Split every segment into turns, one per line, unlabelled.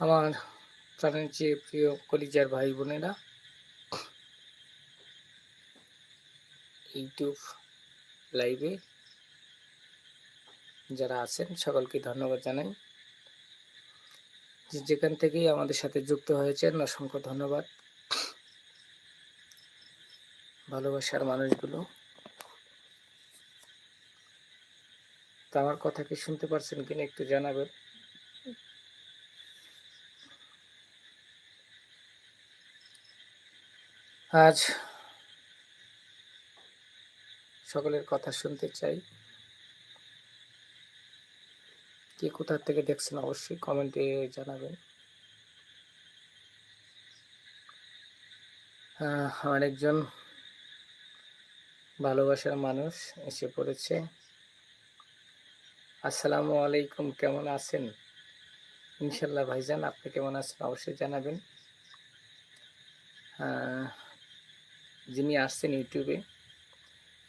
আমার প্রাণের চেয়ে প্রিয় কলিজার ভাই বোনেরা, ইউটিউব লাইভে যারা আছেন, সকলকে ধন্যবাদ জানাই। যেখান থেকেই আমাদের সাথে যুক্ত হয়েছেন, অসংখ্য ধন্যবাদ। ভালোবাসার মানুষগুলো। তো আমার কথা কি শুনতে পারছেন কিনা একটু জানাবেন। আজ সকলের কথা শুনতে চাই। কে কোথা থেকে দেখছেন অবশ্যই কমেন্টে জানাবেন। একজন ভালোবাসার মানুষ এসে পড়েছে। আসসালামু আলাইকুম, কেমন আছেন? ইনশাল্লাহ ভাইজান, আপনি কেমন আছেন? অবশ্যই জানাবেন। যিনি আসছেন ইউটিউবে,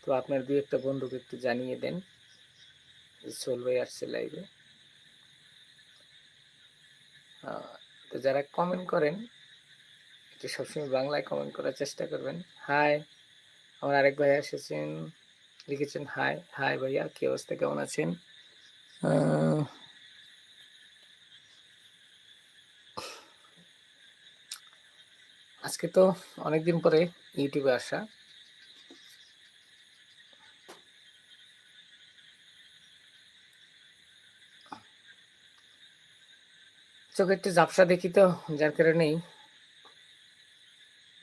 তো আপনার দু একটা বন্ধুকে একটু জানিয়ে দেন সোল ভাই আসছে লাইভে তো যারা কমেন্ট করেন, একটু সবসময় বাংলায় কমেন্ট করার চেষ্টা করবেন। হাই আমার আরেক ভাই এসেছেন, লিখেছেন হাই হাই ভাইয়া, কি অবস্থা? কেমন আছেন? আজকে তো অনেকদিন পরে ইউটিউবে আসা। চোখে একটু ঝাপসা দেখি তো, যার কারণেই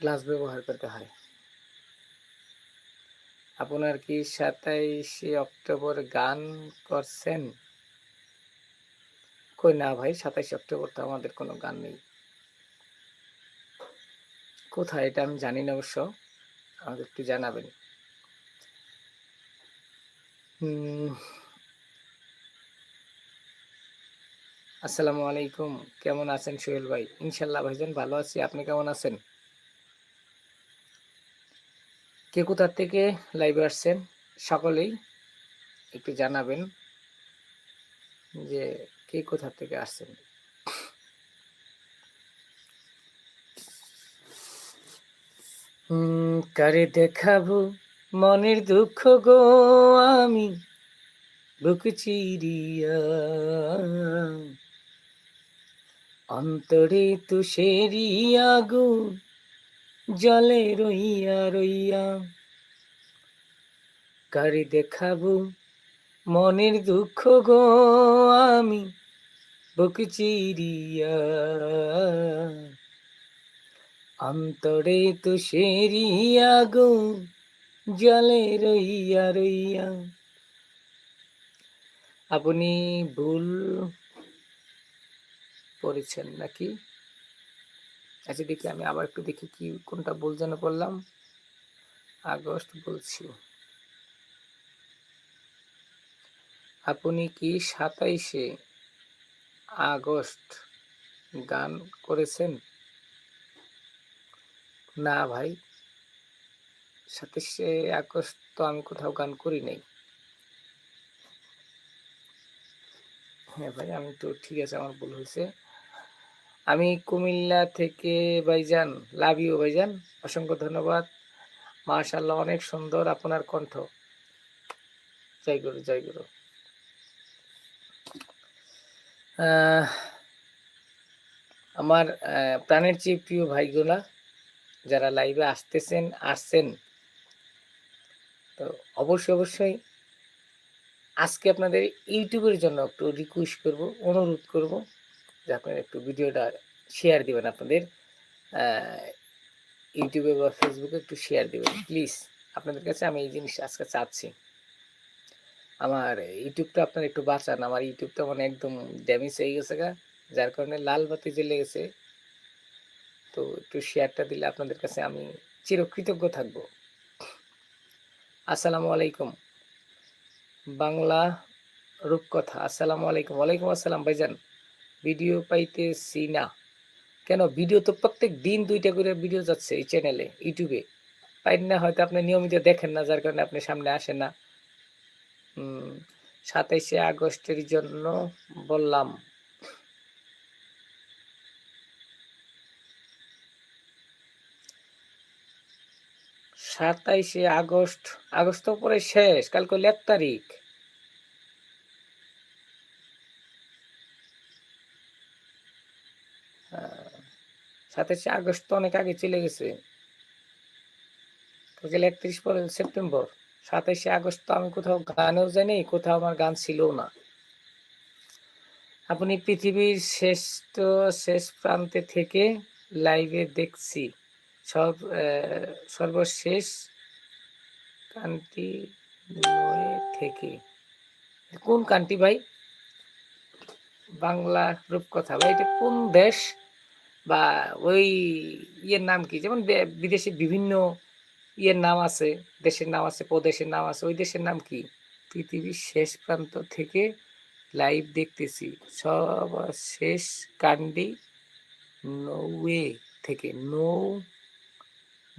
গ্লাস ব্যবহার করতে হয়। আপনার কি সাতাইশে অক্টোবর গান করছেন? কই না ভাই, সাতাইশে অক্টোবর তো আমাদের কোনো গান নেই। কোথায় এটা আমি জানি না অবশ্য। আমাকে একটু জানাবেন। আসসালামু আলাইকুম। কেমন আছেন সোহেল ভাই? ইনশাল্লাহ ভাইজান ভালো আছি। আপনি কেমন আছেন? কে কোথার থেকে লাইভে আসছেন? সকলেই একটু জানাবেন যে কে কোথার থেকে আসছেন? কারে দেখাবো মনের দুঃখ গো আমি? বুক চিরিয়া। অন্তরে তুষেরি আগুন, জলে রইয়া রইয়া। কারে দেখাবো মনের দুঃখ গো আমি? বুক চিরিয়া। অন্তরে তো সেরিয়া গো জলে রইয়া রইয়া। আপনি ভুল পড়েছেন নাকি? আচ্ছা দেখি আমি আবার একটু দেখি কি, কোনটা ভুল যেন করলাম। আগস্ট বলছি। আপনি কি সাতাইশে আগস্ট গান করেছেন? না ভাই। সাতাশে আগস্ট তো আমি কোথাও গান করি নাই। হ্যাঁ ভাই, আমি তো ঠিক আছে, আমার ভুল হয়েছে। আমি কুমিল্লা থেকে ভাইজান, লাভ ইউ ভাইজান, অসংখ্য ধন্যবাদ। মাশাল্লাহ অনেক সুন্দর আপনার কণ্ঠ। জয় গুরু জয় গুরু। আমার প্রাণের চেয়ে প্রিয় ভাইগুলা যারা লাইভে আসতেছেন, আসছেন, তো অবশ্যই অবশ্যই আজকে আপনাদের ইউটিউবের জন্য একটু রিকোয়েস্ট করব, অনুরোধ করব যে আপনারা একটু ভিডিওটা শেয়ার দিবেন আপনাদের ইউটিউবে বা ফেসবুকে একটু শেয়ার দিবেন। প্লিজ আপনাদের কাছে আমি এই জিনিসটা আজকে চাচ্ছি। আমার ইউটিউবটা আপনার একটু বাঁচান, আমার ইউটিউবটা মানে একদম ড্যামেজ হয়ে গেছে গা, যার কারণে লাল বাতি জ্বলে গেছে। তো একটু শেয়ারটা দিলে আপনাদের কাছে আমি চিরকৃতজ্ঞ থাকব। আসসালামু আলাইকুম। বাংলা রূপকথা। আসসালামু আলাইকুম। ওয়ালাইকুম আসসালাম ভাইজান। ভিডিও পাইতেছি না। কেন? ভিডিও তো প্রত্যেক দিন দুইটা করে ভিডিও যাচ্ছে এই চ্যানেলে ইউটিউবে পাইন না হয়তো আপনি নিয়মিত দেখেন না, যার কারণে আপনি সামনে আসেন না। সাতাইশে আগস্টের জন্য বললাম সাতাইশে আগস্ট আগস্ট পরে শেষ কালকে এক তারিখ। সাতাইশে আগস্ট তো অনেক আগে চলে গেছে। একত্রিশ পরে সেপ্টেম্বর। সাতাইশে আগস্ট তো আমি কোথাও গানেও জানি কোথাও আমার গান ছিল না। আপনি পৃথিবীর শ্রেষ্ঠ শেষ প্রান্তে থেকে লাইভে দেখছি। সব সর্বশেষ কান্টি নয়ে থেকে। কোন কান্টি ভাই? বাংলা রূপকথা। ভাই, এটা কোন দেশ? বা ওই ইয়ের নাম কি? যেমন বিদেশে বিভিন্ন ইয়ের নাম আছে, দেশের নাম আছে, প্রদেশের নাম আছে, ওই দেশের নাম কি? পৃথিবীর শেষ প্রান্ত থেকে লাইভ দেখতেছি। সব শেষ কান্ডি নৌয়ে থেকে। নৌ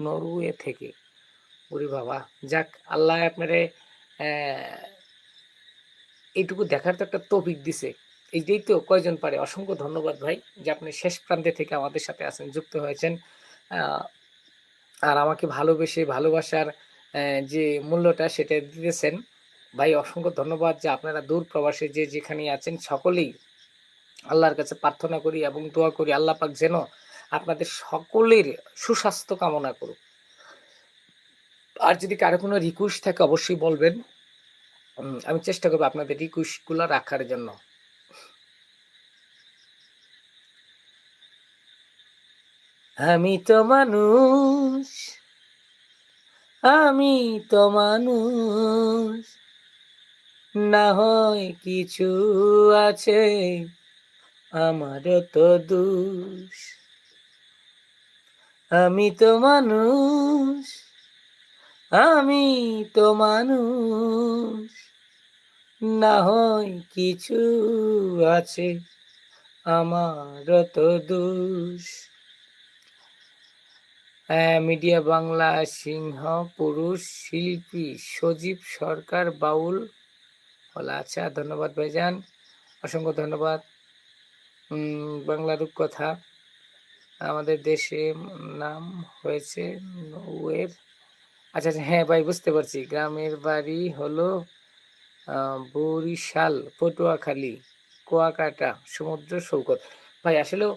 নরওয়ে থেকে। ওরে বাবা, যাক, আল্লাহ আপনারে এইটুকু দেখার তো একটা তৌফিক দিছে। এইটাই তো কয়জন পারে? অসংখ্য ধন্যবাদ ভাই যে আপনি শেষ প্রান্তে থেকে আমাদের সাথে আছেন, যুক্ত হয়েছেন। আর আমাকে ভালোবেসে, ভালোবাসার যে মূল্যটা সেটা দিতেছেন। ভাই, অসংখ্য ধন্যবাদ যে আপনারা দূর প্রবাসে যে যেখানে আছেন, সকলেই আল্লাহর কাছে প্রার্থনা করি এবং দোয়া করি। আল্লাহ পাক যেন আপনাদের সকলের সুস্বাস্থ্য কামনা করুক আর যদি কারও কোনো রিকোয়েস্ট থাকে, অবশ্যই বলবেন। আমি চেষ্টা করব আপনাদের রিকোয়েস্টগুলো রাখার জন্য। আমি তো মানুষ, আমি তো মানুষ, না হয় কিছু আছে, আমারও তো দোষ। আমি তো মানুষ আমি তো মানুষ। না হয় কিছু আছে আমার তো দোষ। হ্যাঁ, মিডিয়া বাংলা সিংহ পুরুষ শিল্পী সজীব সরকার বাউল বলা আচ্ছা ধন্যবাদ ভাইজান অসংখ্য ধন্যবাদ। উম, বাংলা রূপকথা। আমাদের দেশে নাম হয়েছে নৌয়ের। আচ্ছা আচ্ছা হ্যাঁ ভাই, বুঝতে পারছি। গ্রামের বাড়ি হলো বরিশাল, পটুয়াখালী, কুয়াকাটা, সমুদ্র সৈকত। ভাই আসলেও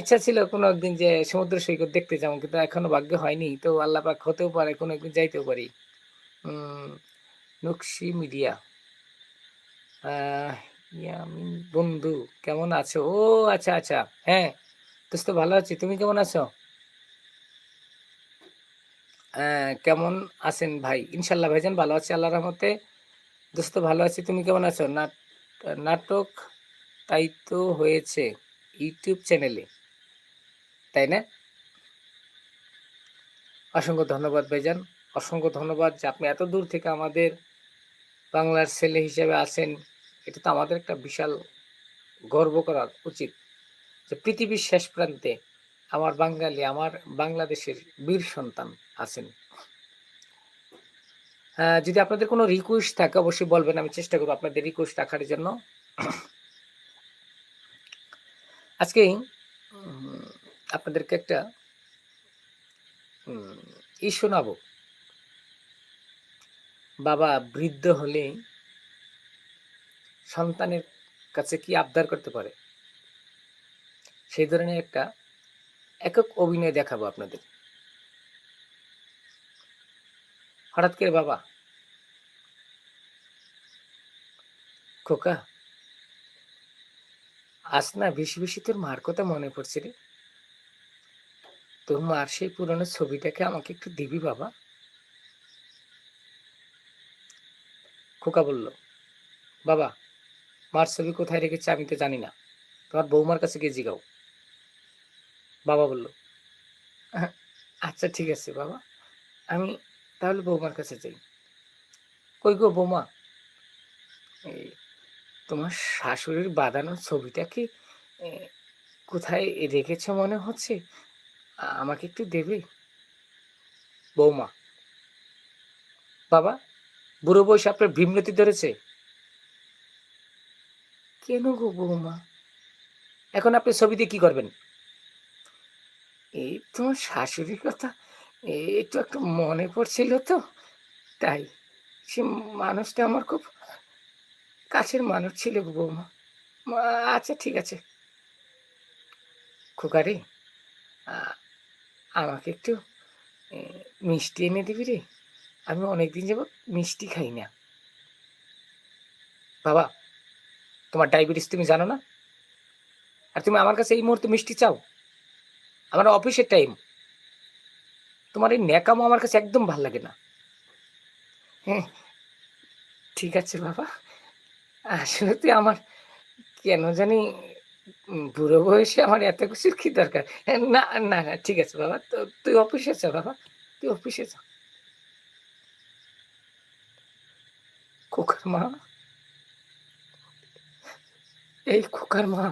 ইচ্ছা ছিল কোনো একদিন যে সমুদ্র সৈকত দেখতে যাব, কিন্তু এখনও ভাগ্য হয়নি। তো আল্লাহ পাক হতেও পারে, কোনো একদিন যাইতেও পারি। নকশি মিডিয়া। ইয়ামিন বন্ধু, কেমন আছো? ও আচ্ছা আচ্ছা হ্যাঁ। দোস্ত, ভালো আছি। তুমি কেমন আছো? কেমন আছেন ভাই? ইনশাল্লাহ ভাইজান, ভালো আছি আল্লাহ রহমতে। দোস্ত, ভালো আছি। তুমি কেমন আছো? নাট- নাটক তাই তো হয়েছে ইউটিউব চ্যানেলে, তাই না? অসংখ্য ধন্যবাদ ভাইজান। অসংখ্য ধন্যবাদ যে আপনি এত দূর থেকে আমাদের বাংলার ছেলে হিসেবে আছেন। এটা তো আমাদের একটা বিশাল গর্ব করা উচিত। যে পৃথিবীর শেষ প্রান্তে আমার বাঙালি, আমার বাংলাদেশের বীর সন্তান আছেন। যদি আপনাদের কোনো রিকোয়েস্ট থাকে, অবশ্যই বলবেন, আমি চেষ্টা করব আপনাদের রিকোয়েস্ট রাখার জন্য। আজকে আপনাদেরকে একটা ই শোনাবো। বাবা বৃদ্ধ হলে সন্তানের কাছে কি আবদার করতে পারে? সেই ধরনের একটা একক অভিনয় দেখাবো আপনাদের। হঠাৎ করে বাবা। খোকা, আজ না বেশি বেশি তোর মার কথা মনে পড়ছে রে। তোর মার সেই পুরনো ছবিটাকে আমাকে একটু দিবি বাবা। খোকা বলল, বাবা, মার ছবি কোথায় রেখেছে আমি তো জানি না। তোমার বৌমার কাছে গিয়ে জিগাও। বাবা বলল। "আহ, আচ্ছা ঠিক আছে বাবা। আমি তাহলে বৌমার কাছে যাই। কই গো বৌমা? এই তোমার শাশুড়ির বাঁধানো ছবিটা কি কোথায় রেখেছ মনে হচ্ছে? আমাকে একটু দেবে? বৌমা। বাবা বুড়ো বয়সে আপনার ভীমরতি ধরেছে? কেন গো বৌমা? এখন আপনি ছবিতে কি করবেন? এই তোমার শাশুড়ির কথা একটু একটু মনে পড়ছিল তো, তাই। সে মানুষটা আমার খুব কাছের মানুষ ছিল বৌমা। আচ্ছা ঠিক আছে। খোকারে আমাকে একটু মিষ্টি এনে দিবি রে। আমি অনেকদিন যাব মিষ্টি খাই না। বাবা, তোমার ডায়াবেটিস তুমি জানো না? আর তুমি আমার কাছে এই মুহূর্তে মিষ্টি চাও? আমার অফিসের টাইম তোমার এই ন্যাকামো আমার কাছে একদম ভালো লাগে না। হ্যাঁ ঠিক আছে বাবা। আসলে তুই আমার কেন জানি বুড়ো বয়সে আমার এত কিছুর কি দরকার? হ্যাঁ, না না না ঠিক আছে বাবা। তো তুই অফিসে যা বাবা। তুই অফিসে যা। খোকার মা। এই খোকার মা।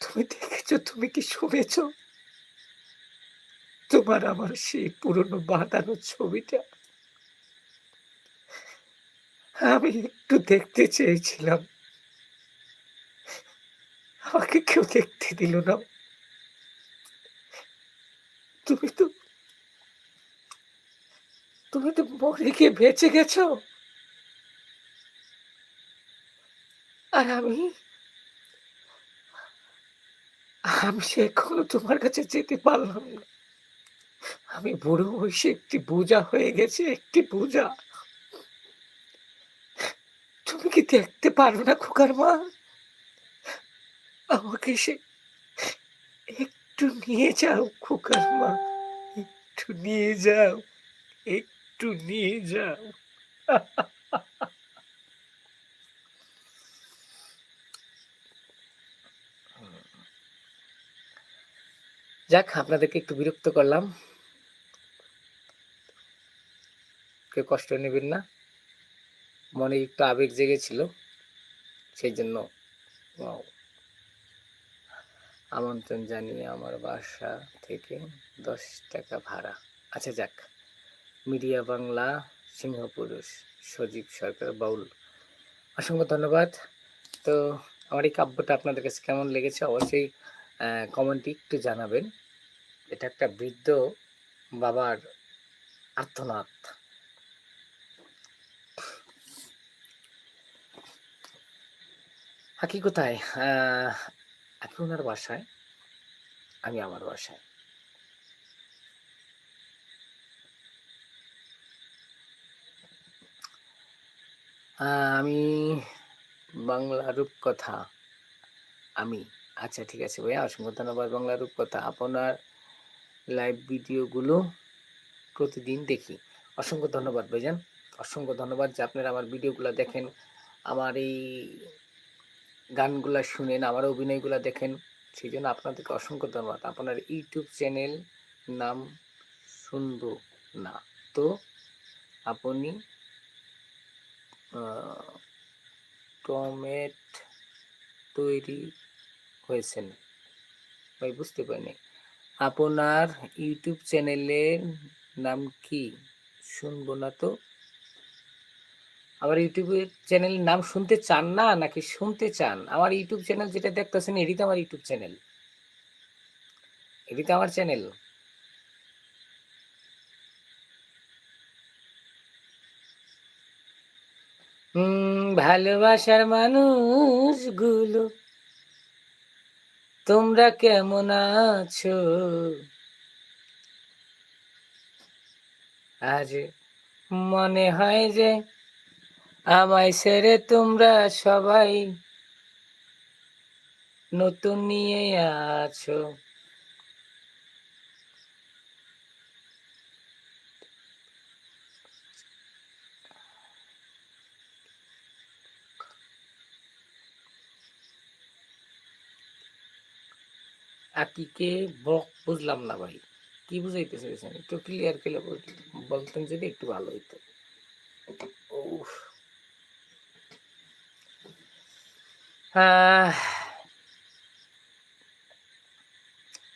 তুমি দেখেছ, তুমি কি শুনেছ? তোমার আমার সেই পুরনো বাঁধানো ছবিটা। আমি একটু দেখতে চেয়েছিলাম। আমাকে কেউ দেখতে দিল না। তুমি তো তুমি তো মরে গিয়ে বেঁচে গেছো। আর আমি আমি সে এখনও তোমার কাছে যেতে পারলাম না। আমি বুড়ো বয়সে একটি বোঝা হয়ে গেছে, একটি বোঝা তুমি কি দেখতে পারো না, খোকার মা? আমাকে সে একটু নিয়ে যাও, খোকার মা। একটু নিয়ে যাও, একটু নিয়ে যাও। যাক, আপনাদেরকে একটু বিরক্ত করলাম। কেউ কষ্ট নেবেন না। মনে একটু আবেগ জেগেছিল সেই জন্য আমন্ত্রণ জানিয়ে আমার বাসা থেকে দশ টাকা ভাড়া। আচ্ছা যাক। মিডিয়া বাংলা, সিংহপুরুষ, সজীব সরকার, বাউল। অসংখ্য ধন্যবাদ। তো, আমার এই কাব্যটা আপনাদের কাছে কেমন লেগেছে? অবশ্যই কমেন্টে একটু জানাবেন। এটা একটা বৃদ্ধ বাবার আর্থনাথ হাকি কোথায়? আপনি ওনার বাসায়? আমি আমার বাসায়। আমি বাংলা রূপকথা, আমি। আচ্ছা ঠিক আছে ভাইয়া। অসংখ্য ধন্যবাদ বাংলা রূপকথা। আপনার লাইভ ভিডিওগুলো প্রতিদিন দেখি। অসংখ্য ধন্যবাদ ভাইজান। অসংখ্য ধন্যবাদ যে আপনারা আমার ভিডিওগুলো দেখেন, আমার এই গানগুলা শুনেন, আমার অভিনয়গুলো দেখেন। সেই জন্য আপনাদেরকে অসংখ্য ধন্যবাদ। আপনার ইউটিউব চ্যানেল নাম শুনব না। তো আপনি টমেট তৈরি হয়েছেন ভাই, বুঝতে পারিনি। আপনার ইউটিউব চ্যানেলের নাম কি শুনব না তো? আমার ইউটিউবের চ্যানেলের নাম শুনতে চান না নাকি শুনতে চান? আমার ইউটিউব চ্যানেল যেটা দেখতেছেন, এটি তো আমার ইউটিউব চ্যানেল। এটি তো আমার চ্যানেল। ভালোবাসার মানুষগুলো তোমরা কেমন আছো? আজ মনে হয় যে আমায় সেরে তোমরা সবাই নতুন নিয়ে আছো। আকিকে বক বুঝলাম না ভাই। কি বুঝাইতে চাইছেন একটু ক্লিয়ার করে বলতেন যদি একটু ভালো হইতো।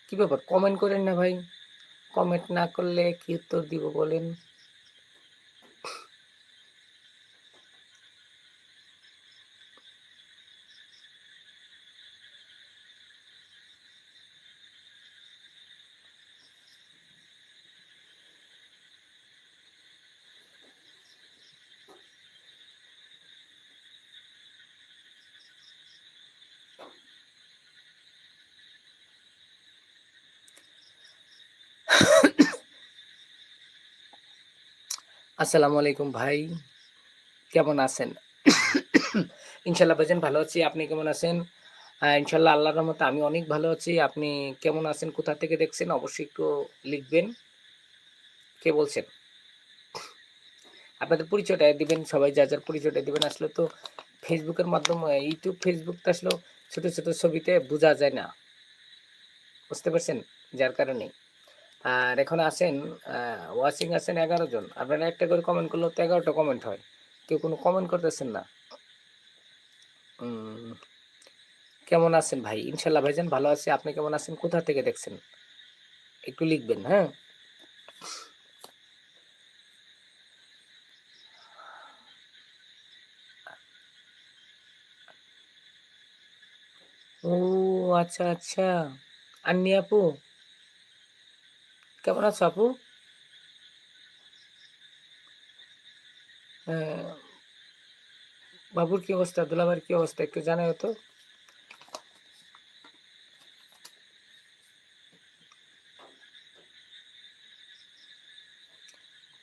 কি ব্যাপার? কমেন্ট করেন না ভাই। কমেন্ট না করলে কি উত্তর দিব বলেন? আসসালামু আলাইকুম ভাই। কেমন আছেন? ইনশাল্লাহ ভাইজান ভালো আছি। আপনি কেমন আছেন? ইনশাল্লাহ আল্লাহর রহমতে আমি অনেক ভালো আছি। আপনি কেমন আছেন? কোথা থেকে দেখছেন? অবশ্যই একটু লিখবেন। কে বলছেন? আপনাদের পরিচয়টা দিবেন, সবাই যা যার পরিচয়টা দিবেন। আসলে তো ফেসবুকের মাধ্যমে, ইউটিউব, ফেসবুক তো আসলে ছোট ছোট ছবিতে বোঝা যায় না। বুঝতে পারছেন? যার কারণে। আর এখন আছেন ওয়াচিং আছেন এগারো জন। আপনারা একটা করে কমেন্ট করলেও তো এগারোটা কমেন্ট হয়। কেউ কোনো কমেন্ট করতেছেন না? কেমন আছেন ভাই? ইনশাল্লাহ ভাইজান ভালো আছি। আপনি কেমন আছেন? কোথা থেকে দেখছেন? একটু লিখবেন হ্যাঁ? ও আচ্ছা আচ্ছা। আন্নি আপু? কেমন আছো আপু? আহ, বাবুর কি অবস্থা? দুলাভাইয়ের কি অবস্থা? একটু জানাও তো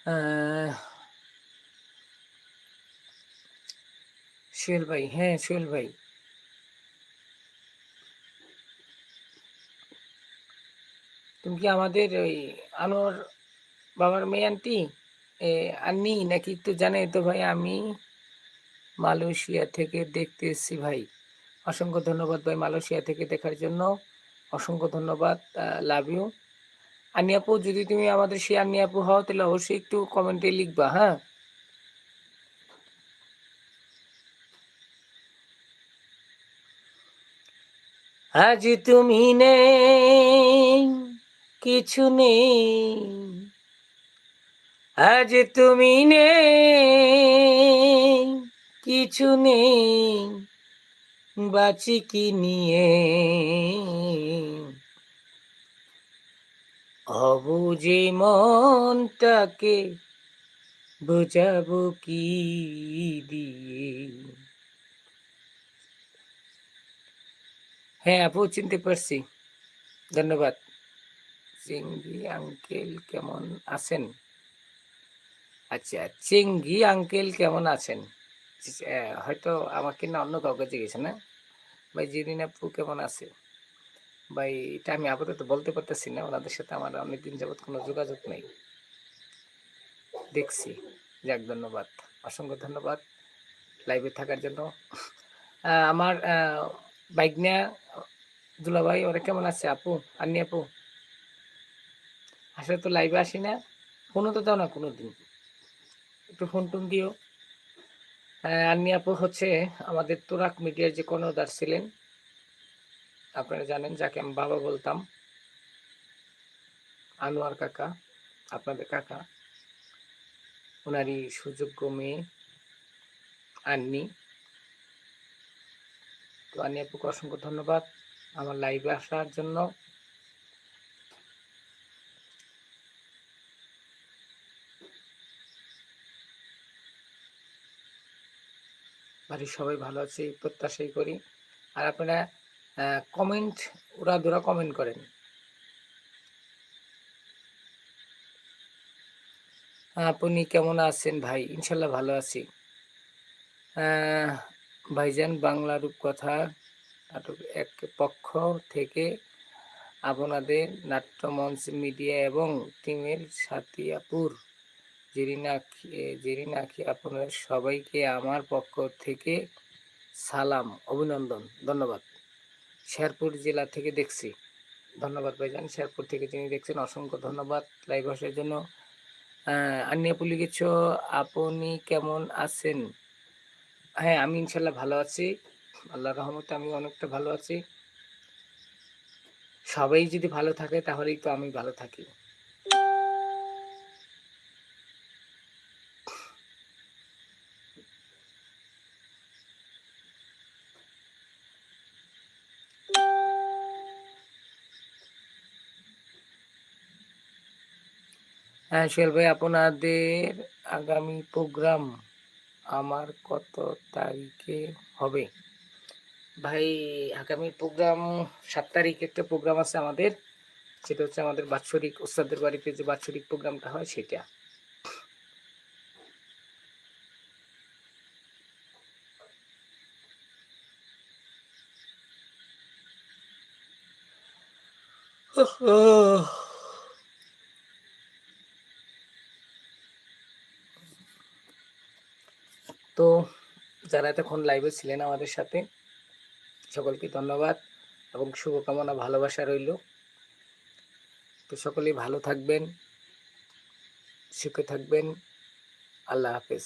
আহ, সোহেল ভাই হ্যাঁ সোহেল ভাই। তুমি কি আমাদের ওই আনোয়ার বাবার মেয়ে আন্টি আন্নি নাকি একটু জানে তো ভাই, আমি মালয়েশিয়া থেকে দেখতে এসেছি ভাই। অসংখ্য ধন্যবাদ ভাই মালয়েশিয়া থেকে দেখার জন্য। অসংখ্য ধন্যবাদ লাভ ইউ আন্নি আপু, যদি তুমি আমাদের সেই আন্নি আপু হও, তাহলে অবশ্যই একটু কমেন্টে লিখবা হ্যাঁ? আজ তুমি নেই কিছু নেই। আজ তুমি নেই, কিছু নেই, বাঁচি কি নিয়ে? অবুঝে মনটাকে বোঝাবো কি দিয়ে? হ্যাঁ আপু চিনতে পারছি। ধন্যবাদ। চিঙ্গি আঙ্কেল কেমন আছেন? আচ্ছা চিঙ্গি আঙ্কেল কেমন আছেন? হয়তো আমাকে না অন্য কাউকে জিজ্ঞেস না। ভাই জিরিন আপু কেমন আছে? ভাই, এটা আমি আপাতত বলতে পারতেছি না। ওনাদের সাথে আমার অনেকদিন যাবত কোনো যোগাযোগ নেই। দেখছি। যাক, ধন্যবাদ। অসংখ্য ধন্যবাদ লাইভে থাকার জন্য। আমার বাইক দুলাভাই, ওরা কেমন আছে? আপু, আন্নি আপু? আসলে তো লাইভে আসি না। ফোনও তো দাও না কোনো দিন একটু ফোন টোন দিও। আন্নি আপু হচ্ছে আমাদের তোরাক মিডিয়ার যে কর্ণধার ছিলেন, আপনারা জানেন, যাকে আমি বাবা বলতাম। আনোয়ার কাকা, আপনাদের কাকা। ওনারই সুযোগ্য মেয়ে, আন্নি। তো আন্নি আপুকে অসংখ্য ধন্যবাদ আমার লাইভে আসার জন্য। বাড়ির সবাই ভালো আছে প্রত্যাশাই করি। আর আপনারা কমেন্ট ওরা দুরা কমেন্ট করেন। আপনি কেমন আছেন ভাই? ইনশাল্লাহ ভালো আছি। ভাইজান, বাংলা রূপকথা নাটক এক পক্ষ থেকে আপনাদের নাট্যমঞ্চ মিডিয়া এবং টিমের জেরিনাখি জেরিনাখি আপনাদের সবাইকে আমার পক্ষ থেকে সালাম অভিনন্দন ধন্যবাদ। শেরপুর জেলা থেকে দেখছি। ধন্যবাদ ভাইজান শেরপুর থেকে যিনি দেখছেন অসংখ্য ধন্যবাদ লাইভ আসার জন্য। আহ, আন্নিয়াপু লিখেছ আপনি কেমন আছেন? হ্যাঁ আমি ইনশাল্লাহ ভালো আছি। আল্লাহ রহমতে আমি অনেকটা ভালো আছি। সবাই যদি ভালো থাকে তাহলেই তো আমি ভালো থাকি। হ্যাঁ সোহেল ভাই, আপনাদের আগামী প্রোগ্রাম আমার কত তারিখে হবে? ভাই, আগামী প্রোগ্রাম সাত তারিখে একটা প্রোগ্রাম আছে আমাদের। সেটা হচ্ছে আমাদের বাৎসরিক ওস্তাদের বাড়িতে যে বাৎসরিক প্রোগ্রামটা হয় সেটা। Oh. তো যারা এতক্ষণ লাইভে ছিলেন আমাদের সাথে, সকলকে ধন্যবাদ এবং শুভকামনা, ভালোবাসা রইল। তো সকলেই ভালো থাকবেন, সুখে থাকবেন। আল্লাহ হাফেজ।